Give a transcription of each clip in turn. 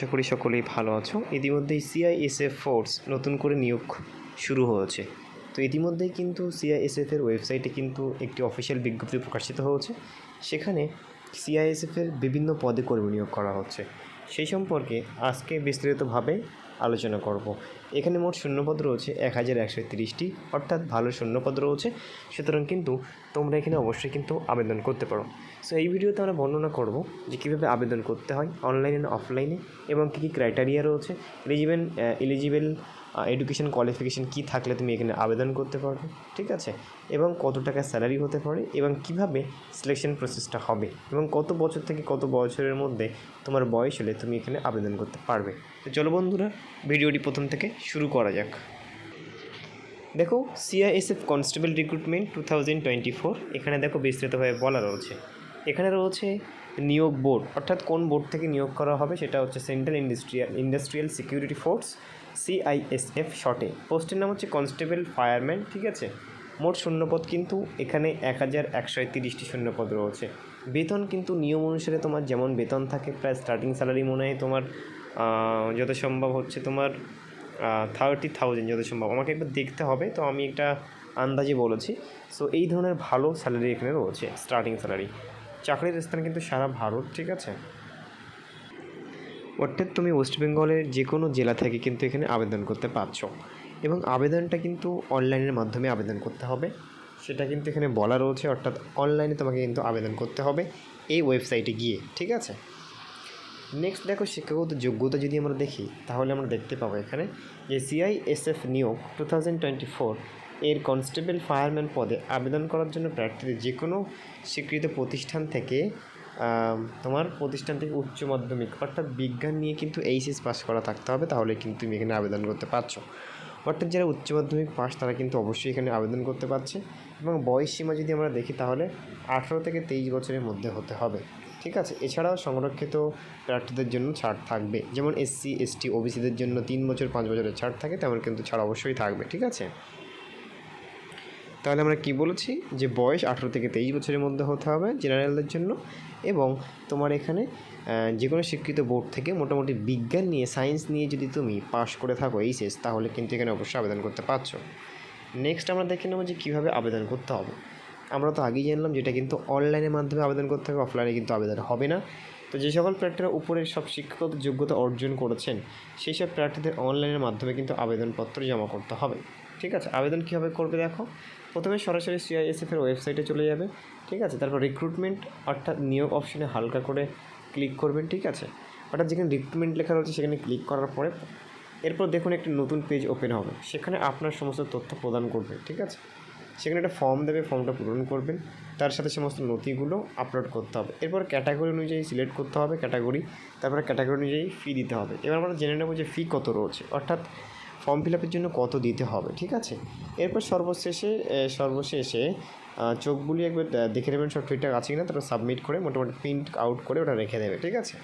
আশা করি সকলেই ভালো আছো। ইতিমধ্যেই সিআইএসএফ ফোর্স নতুন করে নিয়োগ শুরু হয়েছে। তো ইতিমধ্যেই কিন্তু সিআইএসএফ এর ওয়েবসাইটে কিন্তু একটি অফিসিয়াল বিজ্ঞপ্তি প্রকাশিত হয়েছে। সেখানে সিআইএসএফ এর বিভিন্ন পদে কর্মী নিয়োগ করা হচ্ছে। সেই সম্পর্কে আজকে বিস্তারিতভাবে আলোচনা করব। এখানে মোট শূন্যপদ রয়েছে এক হাজার একশো তিরিশটি, অর্থাৎ ভালো শূন্যপদ রয়েছে। সুতরাং কিন্তু তোমরা এখানে অবশ্যই কিন্তু আবেদন করতে পারো। সো এই ভিডিওতে আমরা বর্ণনা করব যে কীভাবে আবেদন করতে হয় অনলাইনে না অফলাইনে এবং কী কী ক্রাইটেরিয়া রয়েছে। এলিজিবেল এলিজিবেল এডুকেশন কোয়ালিফিকেশান কী থাকলে তুমি এখানে আবেদন করতে পারবে, ঠিক আছে? এবং কত টাকা স্যালারি হতে পারে এবং কীভাবে সিলেকশন প্রসেসটা হবে এবং কত বছর থেকে কত বছরের মধ্যে তোমার বয়স হলে তুমি এখানে আবেদন করতে পারবে। তো চলো বন্ধুরা, ভিডিওটি প্রথম থেকে শুরু করা যাক। দেখো CISF constable recruitment two thousand twenty four এখানে দেখো বিস্তৃতভাবে বলা রয়েছে। এখানে রয়েছে নিয়োগ বোর্ড। অর্থাৎ কোন বোর্ড থেকে নিয়োগ করা হবে সেটা হচ্ছে central industrial industrial security force CISF শর্টে পোস্টের নাম হচ্ছে কনস্টেবল ফায়ারম্যান ঠিক আছে? মোট শূন্যপদ কিন্তু এখানে এক হাজার একশো তিরিশটি শূন্যপদ রয়েছে। বেতন কিন্তু নিয়ম অনুসারে তোমার যেমন বেতন থাকে, প্রায় স্টার্টিং স্যালারি মনে হয় তোমার যত সম্ভব হচ্ছে তোমার থার্টি থাউজেন্ড যত সম্ভব। আমাকে একবার দেখতে হবে, তো আমি একটা আন্দাজে বলেছি। সো এই ধরনের ভালো স্যালারি এখানে রয়েছে স্টার্টিং স্যালারি চাকরির স্থান কিন্তু সারা ভারত, ঠিক আছে? অর্থাৎ তুমি ওয়েস্ট বেঙ্গলের যে কোনো জেলা থেকে কিন্তু এখানে আবেদন করতে পারছ। এবং আবেদনটা কিন্তু অনলাইনের মাধ্যমে আবেদন করতে হবে। সেটা কিন্তু এখানে বলা রয়েছে, অর্থাৎ অনলাইনে তোমাকে কিন্তু আবেদন করতে হবে এই ওয়েবসাইটে গিয়ে, ঠিক আছে? নেক্সট দেখো শিক্ষাগত যোগ্যতা যদি আমরা দেখি, তাহলে আমরা দেখতে পাবো এখানে যে সিআইএসএফ নিয়োগ টু থাউজেন্ড টোয়েন্টি ফোর এর কনস্টেবল ফায়ারম্যান পদে আবেদন করার জন্য প্রার্থীদের যে কোনো স্বীকৃত প্রতিষ্ঠান থেকে তোমার প্রতিষ্ঠান থেকে উচ্চ মাধ্যমিক অর্থাৎ বিজ্ঞান নিয়ে কিন্তু এইচএস পাস করা থাকতে হবে, তাহলে কিন্তু তুমি এখানে আবেদন করতে পারছ। অর্থাৎ যারা উচ্চ মাধ্যমিক পাস তারা কিন্তু অবশ্যই এখানে আবেদন করতে পারছে এবং বয়স সীমা যদি আমরা দেখি, তাহলে আঠেরো থেকে তেইশ বছরের মধ্যে হতে হবে। ঠিক আছে? এছাড়াও সংরক্ষিত প্রার্থীদের জন্য ছাড় থাকবে। যেমন এসসি, এসটি, ওবিসিদের জন্য তিন বছর, পাঁচ বছরের ছাড় থাকে, তেমন কিন্তু ছাড় অবশ্যই থাকবে। ঠিক আছে? তাহলে আমরা কি বলেছি? যে বয়স আঠেরো থেকে তেইশ বছরের মধ্যে হতে হবে জেনারেলদের জন্য এবং তোমার এখানে যে কোনো শিক্ষিত বোর্ড থেকে মোটামুটি বিজ্ঞান নিয়ে সায়েন্স নিয়ে যদি তুমি পাশ করে থাকো এইচএস, তাহলে কিন্তু এখানে অবশ্যই আবেদন করতে পারছ। নেক্সট আমরা দেখে নেব যে কীভাবে আবেদন করতে হবে। আমরা তো আগেই জানলাম যেটা কিন্তু অনলাইনের মাধ্যমে আবেদন করতে হবে অফলাইনে কিন্তু আবেদন হবে না। তো যে সকল প্রার্থীরা উপরের সব শিক্ষাগত যোগ্যতা অর্জন করেছেন, সেই সব প্রার্থীদের অনলাইনের মাধ্যমে কিন্তু আবেদনপত্র জমা করতে হবে। ঠিক আছে? আবেদন কীভাবে করবে দেখো? প্রথমে সরাসরি সিআইএসএফের ওয়েবসাইটে চলে যাবে, ঠিক আছে? তারপর রিক্রুটমেন্ট অর্থাৎ নিয়োগ অপশনে হালকা করে ক্লিক করবেন, ঠিক আছে? অর্থাৎ যেখানে রিক্রুটমেন্ট লেখা রয়েছে, সেখানে ক্লিক করার পরে এরপর দেখুন একটি নতুন পেজ ওপেন হবে। সেখানে আপনার সমস্ত তথ্য প্রদান করবে, ঠিক আছে? সেখানে একটা ফর্ম দেবে ফর্মটা পূরণ করবেন। তার সাথে সমস্ত নথিগুলো আপলোড করতে হবে। এরপর ক্যাটাগরি অনুযায়ী সিলেক্ট করতে হবে ক্যাটাগরি তারপরে ক্যাটাগরি অনুযায়ী ফি দিতে হবে। এবার আমরা জেনে নেব যে ফি কত রয়েছে। অর্থাৎ ফর্ম ফিল আপের জন্য কত দিতে হবে, ঠিক আছে? এরপর সর্বশেষে সর্বশেষে চোখ বুলিয়ে একবার দেখে নেবেন সব ঠিকঠাক আছে কিনা, তারপর সাবমিট করে মোটামুটি প্রিন্ট আউট করে ওটা রেখে দেবে, ঠিক আছে?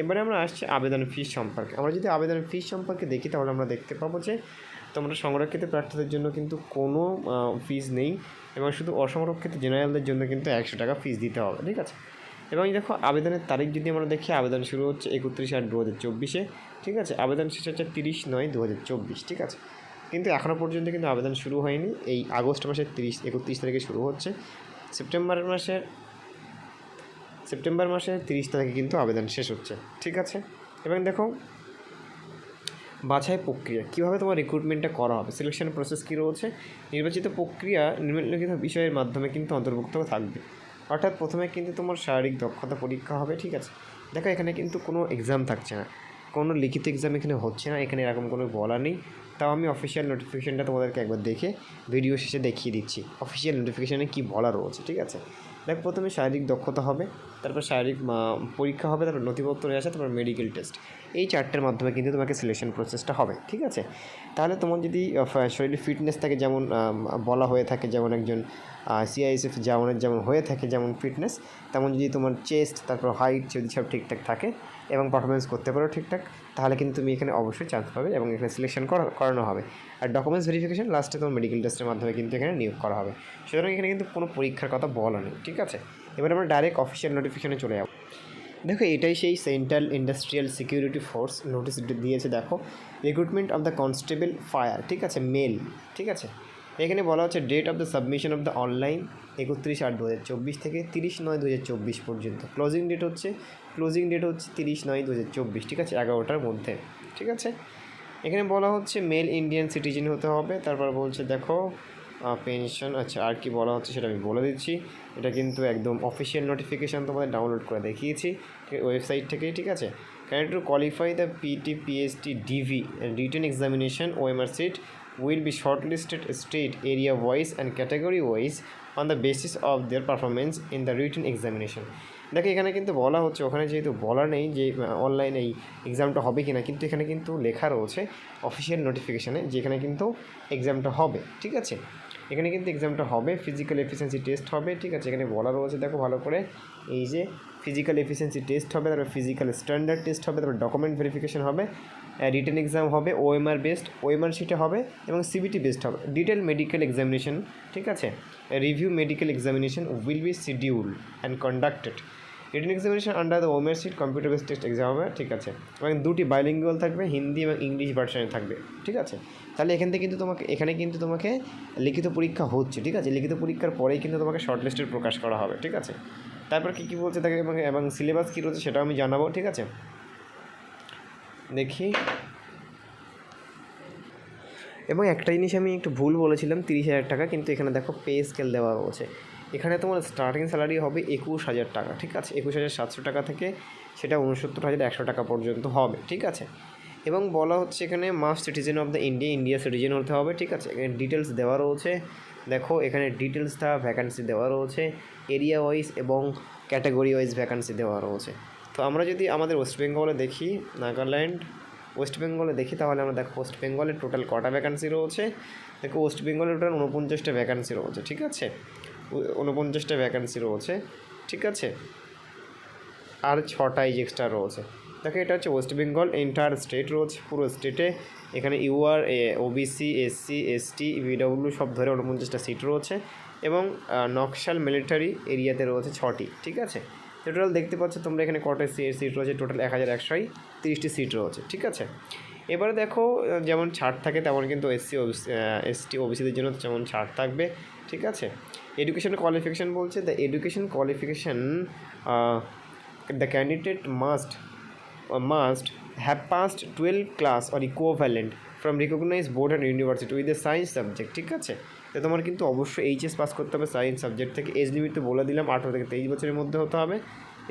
এবারে আমরা আসছি আবেদন ফিস সম্পর্কে। আমরা যদি আবেদন ফিস সম্পর্কে দেখি, তাহলে আমরা দেখতে পাবো যে তোমরা সংরক্ষিত প্রার্থীদের জন্য কিন্তু কোনো ফিস নেই এবং শুধু অসংরক্ষিত জেনারেলদের জন্য কিন্তু একশো টাকা ফিস দিতে হবে, ঠিক আছে? এবং দেখো, আবেদনের তারিখ যদি আমরা দেখি, আবেদন শুরু হচ্ছে একত্রিশ আট দু হাজার চব্বিশে, ঠিক আছে? আবেদন শেষ হচ্ছে তিরিশ নয় দু হাজার চব্বিশ, ঠিক আছে? কিন্তু এখনও পর্যন্ত কিন্তু আবেদন শুরু হয়নি। এই আগস্ট মাসের তিরিশ, একত্রিশ তারিখে শুরু হচ্ছে। সেপ্টেম্বর মাসের সেপ্টেম্বর মাসের তিরিশ তারিখে কিন্তু আবেদন শেষ হচ্ছে, ঠিক আছে? এবং দেখো, বাছাই প্রক্রিয়া, কীভাবে তোমার রিক্রুটমেন্টটা করা হবে? সিলেকশন প্রসেস কী রয়েছে? নির্বাচিত প্রক্রিয়া নিম্নলিখিত বিষয়ের মাধ্যমে কিন্তু অন্তর্ভুক্ত থাকবে। অর্থাৎ প্রথমে কিন্তু তোমার শারীরিক দক্ষতা পরীক্ষা হবে, ঠিক আছে? দেখো, এখানে কিন্তু কোনো এক্সাম থাকছে না। কোনো লিখিত এক্সাম এখানে হচ্ছে না, এখানে এরকম কোনো বলা নেই। তাও আমি অফিসিয়াল নোটিফিকেশানটা তোমাদেরকে একবার দেখে ভিডিও শেষে দেখিয়ে দিচ্ছি। অফিসিয়াল নোটিফিকেশানে কী বলা রয়েছে, ঠিক আছে? দেখ, প্রথমে শারীরিক দক্ষতা হবে, তারপর শারীরিক পরীক্ষা হবে, তারপর নথিপত্র নিয়ে আসে, তারপর মেডিকেল টেস্ট এই চারটের মাধ্যমে কিন্তু তোমাকে সিলেকশন প্রসেসটা হবে, ঠিক আছে? তাহলে তোমার যদি শরীর ফিটনেস থাকে যেমন বলা হয়ে থাকে যেমন একজন সিআইএসএফ জওয়ানের যেমন হয়ে থাকে যেমন ফিটনেস তেমন যদি তোমার চেস্ট তারপর হাইট যদি সব ঠিকঠাক থাকে এবং পারফরমেন্স করতে পারো ঠিকঠাক, তাহলে কিন্তু তুমি এখানে অবশ্যই চান্স পাবে এবং এখানে সিলেকশন করানো হবে। আর ডকুমেন্টস ভেরিফিকেশন লাস্টে তোমার মেডিকেল টেস্টের মাধ্যমে কিন্তু এখানে নিয়োগ করা হবে। সুতরাং এখানে কিন্তু কোনো পরীক্ষার কথা বলা নেই, ঠিক আছে? এবার আমরা ডাইরেক্ট অফিসিয়াল নোটিফিকেশনে চলে যাব। দেখো, এটাই সেই central industrial security force notice দিয়েছে, দেখো। Recruitment of the constable fire ঠিক আছে? মেল ঠিক আছে? এখানে বলা হচ্ছে date of the submission of the online একত্রিশ আট দু হাজার চব্বিশ থেকে তিরিশ নয় দু হাজার চব্বিশ পর্যন্ত। ক্লোজিং ডেট হচ্ছে ক্লোজিং ডেট হচ্ছে তিরিশ নয় দু হাজার চব্বিশ, ঠিক আছে? এগারোটার মধ্যে, ঠিক আছে? এখানে বলা হচ্ছে মেল ইন্ডিয়ান সিটিজেন হতে হবে। তারপর বলছে, দেখো পেনশন আচ্ছা আর কি বলা হচ্ছে সেটা আমি বলে দিচ্ছি। এটা কিন্তু একদম অফিসিয়াল নোটিফিকেশান তোমাদের ডাউনলোড করে দেখিয়েছি ওয়েবসাইট থেকে, ঠিক আছে? Can to qualify the PT PST DV written examination OMR sheet will be shortlisted state area wise and category wise on the basis of their performance in the written examination. দেখো, এখানে কিন্তু বলা হচ্ছে, ওখানে যেহেতু বলা নেই যে অনলাইনে এই এক্সামটা হবে কি না কিন্তু এখানে কিন্তু লেখা রয়েছে অফিসিয়াল নোটিফিকেশানে যেখানে কিন্তু এক্সামটা হবে, ঠিক আছে? এখানে কিন্তু এক্সামটা হবে ফিজিক্যাল এফিসিয়েন্সি টেস্ট হবে, ঠিক আছে? এখানে বলা রয়েছে, দেখো ভালো করে, এই যে ফিজিক্যাল এফিসিয়েন্সি টেস্ট হবে, তারপর ফিজিক্যাল স্ট্যান্ডার্ড টেস্ট হবে, তারপর ডকুমেন্ট ভেরিফিকেশন হবে রিটেন এক্সাম হবে ওএমআর বেসড ওএমআর শিটে হবে এবং সিবিটি বেসড হবে। ডিটেল মেডিকেল এক্সামিনেশন ঠিক আছে? Review medical examination will be schedule and conducted written examination under the OMR sheet computer based test exam হবে, ঠিক আছে? এবং দুটি বাইলিঙ্গুয়াল থাকবে হিন্দি এবং ইংলিশ ভার্সনে থাকবে, ঠিক আছে? তাহলে এখান থেকে কিন্তু তোমাকে, এখানে কিন্তু তোমাকে লিখিত পরীক্ষা হচ্ছে, ঠিক আছে? লিখিত পরীক্ষার পরেই কিন্তু তোমাকে শর্ট লিস্টের প্রকাশ করা হবে, ঠিক আছে? তারপর কী কী বলছে তাকে এবং সিলেবাস কী রয়েছে সেটাও আমি জানাব, ঠিক আছে? দেখি। এবং একটা জিনিস আমি একটু ভুল বলেছিলাম, তিরিশ হাজার টাকা, কিন্তু এখানে দেখো পে স্কেল দেওয়া রয়েছে এখানে তোমার স্টার্টিং স্যালারি হবে একুশ হাজার টাকা, ঠিক আছে? একুশ হাজার সাতশো টাকা থেকে সেটা উনসত্তর হাজার একশো টাকা পর্যন্ত হবে, ঠিক আছে? এবং বলা হচ্ছে এখানে must citizen of the India India citizen হতে হবে, ঠিক আছে? এখানে ডিটেলস দেওয়া রয়েছে। দেখো, এখানে ডিটেলসটা ভ্যাকান্সি দেওয়া রয়েছে। এরিয়া ওয়াইজ এবং ক্যাটাগরি ওয়াইজ ভ্যাকান্সি দেওয়া রয়েছে। তো আমরা যদি আমাদের ওয়েস্ট বেঙ্গলে দেখি নাগাল্যান্ড ওয়েস্ট বেঙ্গলে দেখি, তাহলে আমরা দেখো ওয়েস্ট বেঙ্গলে টোটাল কটা ভ্যাকান্সি রয়েছে? দেখো ওয়েস্ট বেঙ্গলে টোটাল উনপঞ্চাশটা ভ্যাকান্সি রয়েছে, ঠিক আছে? উনপঞ্চাশটা ভ্যাকান্সি রয়েছে, ঠিক আছে? আর ছটা এই এক্সট্রা রয়েছে। দেখো এটা হচ্ছে ওয়েস্ট বেঙ্গল এন্টায়ার স্টেট রয়েছে, পুরো স্টেটে এখানে UR OBC SC ST B W সব ধরে উনপঞ্চাশটা সিট রয়েছে এবং নকশাল মিলিটারি এরিয়াতে রয়েছে ছটি, ঠিক আছে? টোটাল দেখতে পাচ্ছ তোমরা এখানে কটা সিট রয়েছে টোটাল এক হাজার একশোই তিরিশটি সিট রয়েছে, ঠিক আছে? এবারে দেখো যেমন ছাড় থাকে তেমন কিন্তু এসসি এসটি ওবিসিদের জন্য যেমন ছাড় থাকবে, ঠিক আছে? এডুকেশন কোয়ালিফিকেশান বলছে the education qualification the candidate must must have passed twelve class or equivalent from recognise board and university with the science subject ঠিক আছে? তো তোমার কিন্তু অবশ্যই এইচএস পাস করতে হবে সায়েন্স সাবজেক্ট থেকে। এজ লিমিট তো বলে দিলাম, আঠেরো থেকে তেইশ বছরের মধ্যে হতে হবে।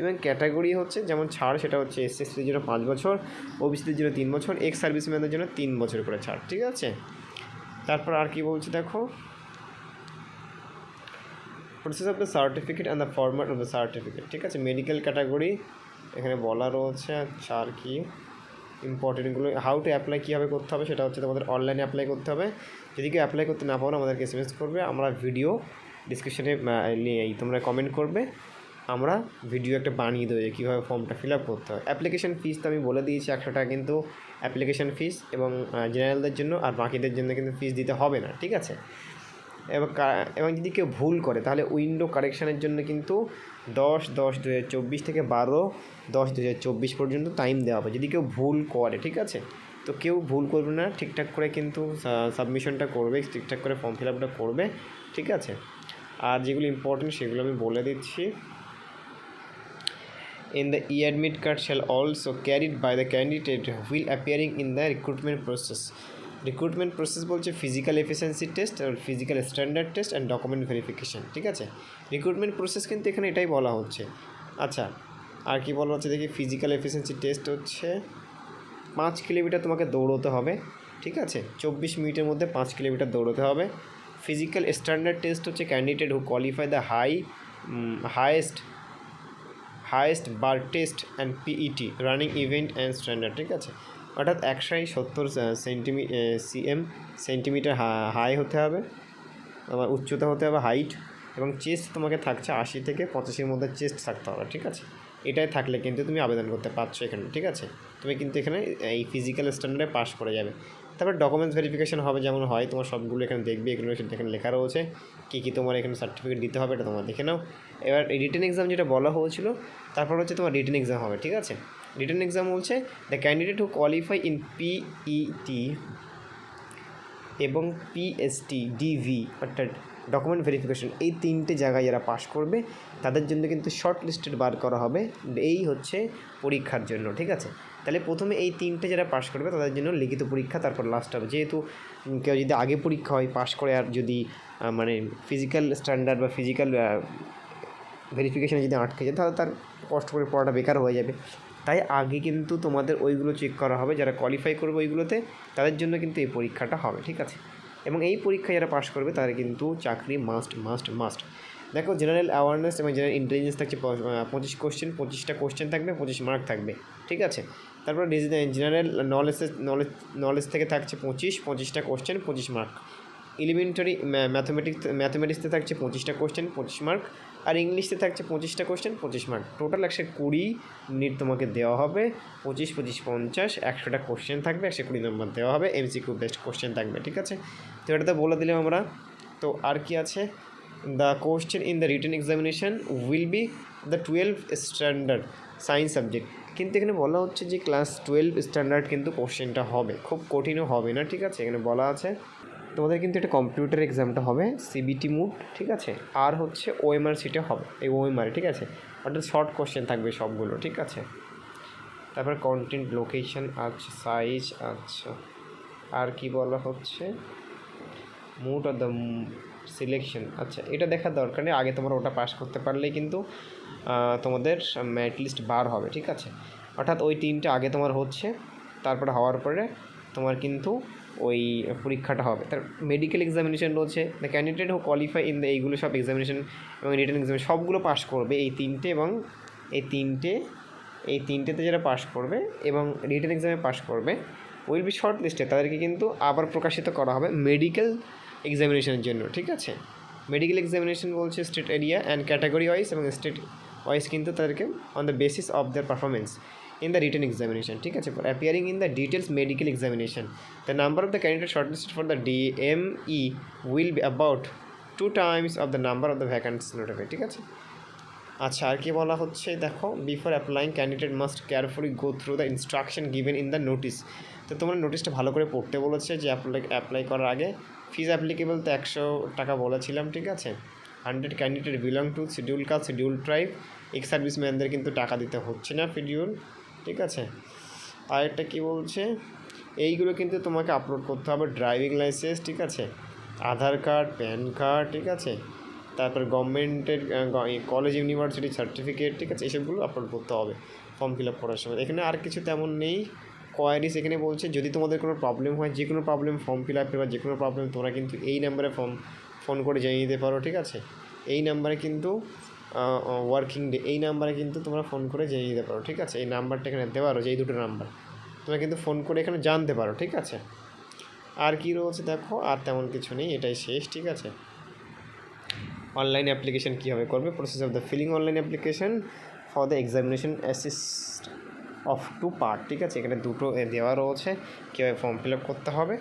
এবং ক্যাটাগরি হচ্ছে, যেমন ছাড়, সেটা হচ্ছে এস এসটির জন্য পাঁচ বছর ওবিসিদের জন্য তিন বছর এক্স সার্ভিস সার্ভিসম্যানদের জন্য তিন বছর করে ছাড়, ঠিক আছে? তারপর আর কি বলছে দেখো? Process of the certificate and the format of the certificate ঠিক আছে? মেডিকেল ক্যাটাগরি এখানে বলা রয়েছে আচ্ছা আর কি? ইম্পর্টেন্টগুলো হাউ টু অ্যাপ্লাই কীভাবে করতে হবে সেটা হচ্ছে তোমাদের অনলাইনে অ্যাপ্লাই করতে হবে। যদি কেউ অ্যাপ্লাই করতে না পারো, আমাদেরকে এস এম এস করবে আমরা ভিডিও ডিসক্রিপশনে তোমরা কমেন্ট করবে। আমরা ভিডিও একটা বানিয়ে দেবো যে কীভাবে ফর্মটা ফিল আপ করতে হয়। অ্যাপ্লিকেশন ফিস তো আমি বলে দিয়েছি, একশো টাকা কিন্তু অ্যাপ্লিকেশন ফিস এবং জেনারেলদের জন্য, আর বাকিদের জন্য কিন্তু ফিস দিতে হবে না, ঠিক আছে? এবং এবং যদি কেউ ভুল করে, তাহলে উইন্ডো কারেকশানের জন্য কিন্তু দশ দশ দু হাজার চব্বিশ থেকে বারো, দশ দু হাজার চব্বিশ পর্যন্ত টাইম দেওয়া হবে। যদি কেউ ভুল করে, ঠিক আছে? তো কেউ ভুল করবে না, ঠিকঠাক করে কিন্তু সাবমিশনটা করবে, ঠিকঠাক করে ফর্ম ফিল আপটা করবে, ঠিক আছে? আর যেগুলো ইম্পর্টেন্ট সেগুলো আমি বলে দিচ্ছি। In the e-admit card shall also carried by the candidate while appearing in the recruitment process. Recruitment process বলছে physical efficiency test R physical standard test and document verification ঠিক আছে? রিক্রুটমেন্ট প্রসেস কিন্তু এখানে এটাই বলা হচ্ছে। আচ্ছা আর কি বলা হচ্ছে? দেখি ফিজিক্যাল এফিসিয়েন্সি টেস্ট হচ্ছে পাঁচ কিলোমিটার তোমাকে দৌড়তে হবে, ঠিক আছে? চব্বিশ মিনিটের মধ্যে পাঁচ কিলোমিটার দৌড়তে হবে। ফিজিক্যাল স্ট্যান্ডার্ড টেস্ট হচ্ছে candidate who qualify the high highest highest bar test and PET running event and standard ঠিক আছে? অর্থাৎ একশাই সত্তর সেন্টিমি সিএম সেন্টিমিটার হাই হতে হবে। আমার উচ্চতা হতে হবে হাইট এবং চেস্ট তোমাকে থাকছে আশি থেকে পঁচাশির মধ্যে চেস্ট থাকতে হবে, ঠিক আছে? এটাই থাকলে কিন্তু তুমি আবেদন করতে পারছ এখানে, ঠিক আছে? তুমি কিন্তু এখানে এই ফিজিক্যাল স্ট্যান্ডার্ডে পাস করে যাবে। তারপর ডকুমেন্টস ভেরিফিকেশন হবে যেমন হয়, তোমার সবগুলো এখানে দেখবে এগুলো এখানে লেখা রয়েছে, কী কী তোমার এখানে সার্টিফিকেট দিতে হবে এটা তোমার দেখে নাও। এবার রিটেন এক্সাম যেটা বলা হয়েছিল, তারপর হচ্ছে তোমার রিটেন এক্সাম হবে, ঠিক আছে? রিটেন এক্সাম বলছে the candidate who qualify in PET এবং পিএসটি ডিভি অর্থাৎ ডকুমেন্ট ভেরিফিকেশন এই তিনটে জায়গায় যারা পাস করবে, তাদের জন্য কিন্তু শর্ট লিস্টেড বার করা হবে। এই হচ্ছে পরীক্ষার জন্য, ঠিক আছে? তাহলে প্রথমে এই তিনটে যারা পাশ করবে তাদের জন্য লিখিত পরীক্ষা, তারপর লাস্ট হবে। যেহেতু কেউ যদি আগে পরীক্ষা হয়, পাশ করে আর যদি মানে ফিজিক্যাল স্ট্যান্ডার্ড বা ফিজিক্যাল ভেরিফিকেশানে যদি আটকে যায়, তাহলে তার কষ্ট করে পড়াটা বেকার হয়ে যাবে। তাই আগে কিন্তু তোমাদের ওইগুলো চেক করা হবে, যারা কোয়ালিফাই করবে ওইগুলোতে, তাদের জন্য কিন্তু এই পরীক্ষাটা হবে, ঠিক আছে? এবং এই পরীক্ষা যারা পাশ করবে, তাদের কিন্তু চাকরি মাস্ট মাস্ট মাস্ট দেখো জেনারেল অ্যাওয়ারনেস এবং জেনারেল ইন্টেলিজেন্স থাকছে পঁচিশ কোশ্চেন পঁচিশটা কোশ্চেন থাকবে, পঁচিশ মার্ক থাকবে, ঠিক আছে? তারপর জেনারেল নলেজ নলেজ নলেজ থেকে থাকছে পঁচিশ, পঁচিশটা কোশ্চেন পঁচিশ মার্ক এলিমেন্টারি ম্যাথমেটিক্স ম্যাথমেটিক্সতে থাকছে পঁচিশটা কোশ্চেন পঁচিশ মার্ক আর ইংলিশতে থাকছে পঁচিশটা কোশ্চেন পঁচিশ মার্ক টোটাল একশো কুড়ি মিনিট তোমাকে দেওয়া হবে। পঁচিশ পঁচিশ, পঞ্চাশ, একশোটা কোশ্চেন থাকবে, একশো কুড়ি নম্বর দেওয়া হবে। এমসিকিউ বেস্ট কোশ্চেন থাকবে, ঠিক আছে? তো এটা তো বলে দিলাম আমরা। তো আর কি আছে? The question in the written examination will be the twelve standard science subject কিন্তু এখানে বলা হচ্ছে যে ক্লাস টুয়েলভ স্ট্যান্ডার্ড কিন্তু কোশ্চেনটা হবে। খুব কঠিনও হবে না, ঠিক আছে? এখানে বলা আছে, তোমাদের কিন্তু এটা কম্পিউটার এক্সামটা হবে সিবিটি মুড ঠিক আছে? আর হচ্ছে ওএমআর সিটে হবে, এই ওএমআর ঠিক আছে? অর্থাৎ শর্ট কোশ্চেন থাকবে সবগুলো, ঠিক আছে? তারপর কন্টেন্ট লোকেশন আচ্ছা সাইজ আচ্ছা। আর কি বলা হচ্ছে? মুড অফ দ্য সিলেকশন আচ্ছা এটা দেখার দরকার নেই, আগে তোমরা ওটা পাস করতে পারলেই কিন্তু তোমাদের ম্যাট লিস্ট বার হবে, ঠিক আছে? অর্থাৎ ওই তিনটে আগে তোমার হচ্ছে, তারপরে হওয়ার পরে তোমার কিন্তু ওই পরীক্ষাটা হবে। তার মেডিকেল এক্সামিনেশন রয়েছে the candidate who qualify in the এইগুলো সব এক্সামিনেশন এবং রিটার্ন এক্সামিনেশন সবগুলো পাস করবে এই তিনটে এবং এই তিনটে, এই তিনটেতে যারা পাস করবে এবং রিটার্ন এক্সামে পাস করবে উইল বি শর্ট লিস্টে তাদেরকে কিন্তু আবার প্রকাশিত করা হবে মেডিকেল এক্সামিনেশনের জন্য, ঠিক আছে? মেডিকেল এক্সামিনেশন বলছে state area and category wise এবং স্টেট ওয়াইজ কিন্তু তাদেরকে on the basis of their performance in the written examination ঠিক আছে? Appearing in the details medical examination the number of the candidate short listed for the D M E will be about two times of the number of the vacancy notified ঠিক আছে? আচ্ছা আর কি বলা হচ্ছে? দেখো before applying candidate must carefully go through the instruction given in the notice তো তোমরা নোটিশটা ভালো করে পড়তে বলেছে যে অ্যাপ্লাই অ্যাপ্লাই করার আগে ফিজ অ্যাপ্লিকেবল তো একশো টাকা বলেছিলাম, ঠিক আছে? Hundred candidate belong to schedule caste schedule tribe ex সার্ভিসম্যানদের কিন্তু টাকা দিতে হচ্ছে না শিডিউল ঠিক আছে? আরেকটা কী বলছে? এইগুলো কিন্তু তোমাকে আপলোড করতে হবে ড্রাইভিং লাইসেন্স ঠিক আছে? আধার কার্ড প্যান কার্ড ঠিক আছে? তারপর গভর্নমেন্টের কলেজ ইউনিভার্সিটি সার্টিফিকেট ঠিক আছে? এসবগুলো আপলোড করতে হবে ফর্ম ফিল আপ করার সময়। এখানে আর কিছু তেমন নেই। কোয়ারিস এখানে বলছে, যদি তোমাদের কোনো প্রবলেম হয়, যে কোনো প্রবলেম ফর্ম ফিল আপে বা যে কোনো প্রবলেম তোমরা কিন্তু এই নাম্বারে ফর্ম ফোন করে জানিয়ে দিতে পারো, ঠিক আছে? এই নাম্বারে কিন্তু ওয়ার্কিং ডে এই নাম্বারে কিন্তু তোমরা ফোন করে জানিয়ে দিতে পারো, ঠিক আছে? এই নাম্বারটা এখানে দেওয়া রয়েছে, এই দুটো নাম্বার তোমরা কিন্তু ফোন করে এখানে জানতে পারো, ঠিক আছে? আর কী রয়েছে দেখো, আর তেমন কিছু নেই, এটাই শেষ, ঠিক আছে? অনলাইন অ্যাপ্লিকেশন কীভাবে করবে? Process of the filling online application for the examination assist of two part, ঠিক আছে? এখানে দুটো দেওয়া রয়েছে। কীভাবে ফর্ম ফিল আপ করতে হবে?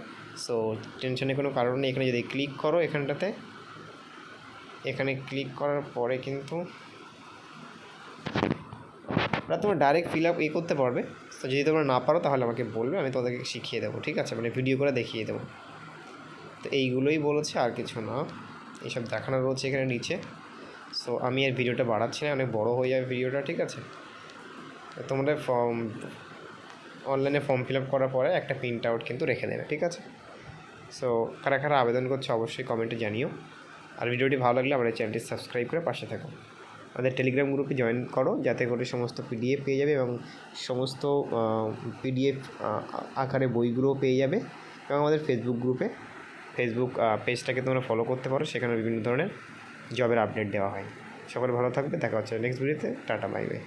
সো টেনশনের কোনো কারণ নেই। এখানে যদি ক্লিক করো এখানটাতে, এখানে ক্লিক করার পরে কিন্তু ওরা তোমরা ডাইরেক্ট ফিল আপ এ করতে পারবে। তো যদি তোমরা না পারো তাহলে আমাকে বলবে, আমি তোমাদেরকে শিখিয়ে দেবো, ঠিক আছে? মানে ভিডিও করে দেখিয়ে দেবো। তো এইগুলোই বলেছে, আর কিছু না। এইসব দেখানো রয়েছে এখানে নিচে। সো আমি আর ভিডিওটা বাড়াচ্ছি না, অনেক বড় হয়ে যাবে ভিডিওটা ঠিক আছে? তোমরা ফর্ম অনলাইনে ফর্ম ফিল আপ করার পরে একটা প্রিন্ট আউট কিন্তু রেখে দেবে, ঠিক আছে? সো কারা কারা আবেদন করছে অবশ্যই কমেন্টে জানিও। আর ভিডিওটি ভালো লাগলে আমাদের চ্যানেলটি সাবস্ক্রাইব করে পাশে থাকো। আমাদের টেলিগ্রাম গ্রুপে জয়েন করো, যাতে করে সমস্ত পিডিএফ পেয়ে যাবে এবং সমস্ত পিডিএফ আকারে বইগুলোও পেয়ে যাবে এবং আমাদের ফেসবুক গ্রুপে ফেসবুক পেজটাকে তোমরা ফলো করতে পারো সেখানে বিভিন্ন ধরনের জবের আপডেট দেওয়া হয়। সকলে ভালো থাকবে, দেখা হচ্ছে নেক্সট ভিডিওতে টাটা বাই বাই